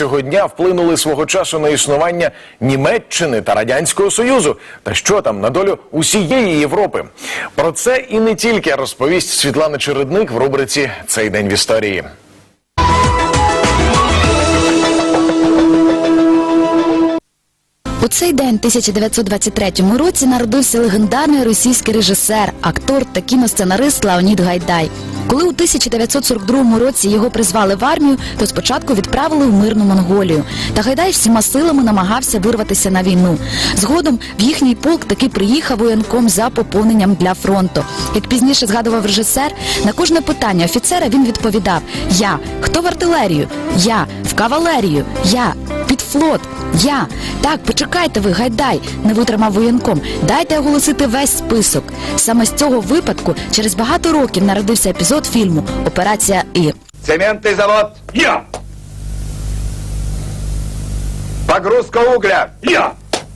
цього дня вплинули свого часу на існування Німеччини та Радянського Союзу. Та що там на долю усієї Європи? Про це і не тільки розповість Світлана Чередник в рубриці Цей день в історії. У цей день, 1923 році, народився легендарний російський режисер, актор та кіносценарист Леонід Гайдай. Коли у 1942 році його призвали в армію, то спочатку відправили в мирну Монголію. Та Гайдай всіма силами намагався вирватися на війну. Згодом в їхній полк таки приїхав воєнком за поповненням для фронту. Як пізніше згадував режисер, на кожне питання офіцера він відповідав: Я хто в артилерію? Я в кавалерію, я флот. Я так, почекайте ви, гайдай, не витримав воєнком. Дайте оголосити весь список. Саме з цього випадку через багато років народився епізод фільму Операція І. Цементный завод. Я! Погрузка угля. Я!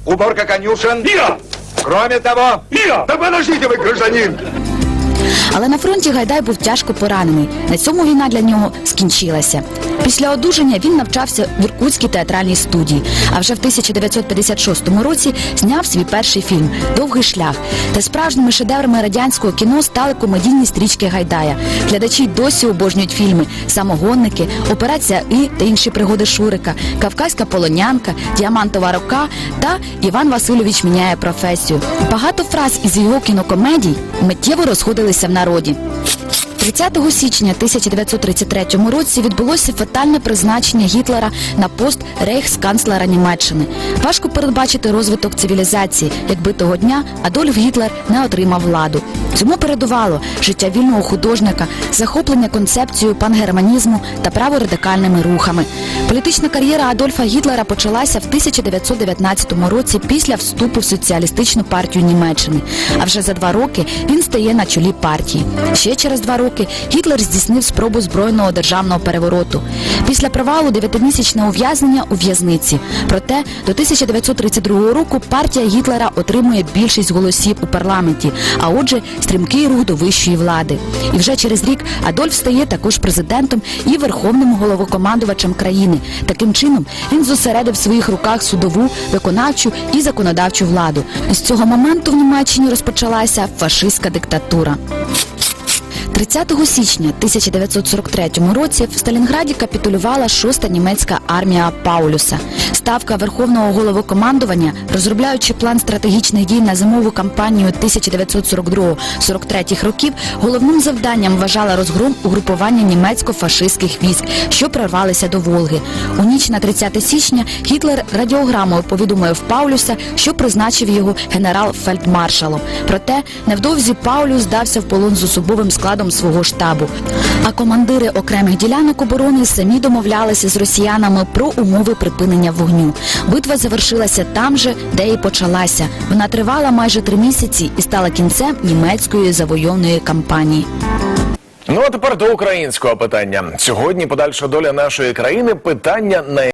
Уборка конюшен. Я! Кроме того... Я! Да подождите вы, гражданин! Але на фронті Гайдай був тяжко поранений. На цьому війна для нього скінчилася. Після одужання він навчався в Іркутській театральній студії. А вже в 1956 році зняв свій перший фільм Довгий шлях. Та справжніми шедеврами радянського кіно стали комедійні стрічки Гайдая. Глядачі досі обожнюють фільми Самогонники, Операція І та інші пригоди Шурика, Кавказька полонянка, Діамантова рука та Іван Васильович міняє професію. Багато фраз із його кінокомедій миттєво розходилися в народі. 30 січня 1933 році відбулося фатальне призначення Гітлера на пост рейхсканцлера Німеччини. Важко передбачити розвиток цивілізації, якби того дня Адольф Гітлер не отримав владу. Цьому передувало життя вільного художника, захоплення концепцією пангерманізму та праворадикальними рухами. Політична кар'єра Адольфа Гітлера почалася в 1919 році після вступу в соціалістичну партію Німеччини. А вже за два роки він стає на чолі партії. Ще через два роки Гітлер здійснив спробу збройного державного перевороту. Після провалу дев'ятимісячне ув'язнення у в'язниці. Проте до 1932 року партія Гітлера отримує більшість голосів у парламенті, а отже, стрімкий рух до вищої влади. І вже через рік Адольф стає також президентом і верховним головокомандувачем країни. Таким чином він зосередив в своїх руках судову, виконавчу і законодавчу владу. З цього моменту в Німеччині розпочалася фашистська диктатура. 30 січня 1943 році в Сталінграді капітулювала шоста німецька армія Паулюса. Ставка Верховного головокомандування, розробляючи план стратегічних дій на зимову кампанію 1942-43 років, головним завданням вважала розгром угрупування німецько-фашистських військ, що прорвалися до Волги. У ніч на 30 січня Гітлер радіограмою повідомив Паулюса, що призначив його генерал-фельдмаршалом. Проте невдовзі Паулюс здався в полон з особовим складом свого штабу. А командири окремих ділянок оборони самі домовлялися з росіянами про умови припинення вогню. Битва завершилася там же, де і почалася. Вона тривала майже три місяці і стала кінцем німецької завойовної кампанії. Ну а тепер до українського питання. Сьогодні подальша доля нашої країни питання на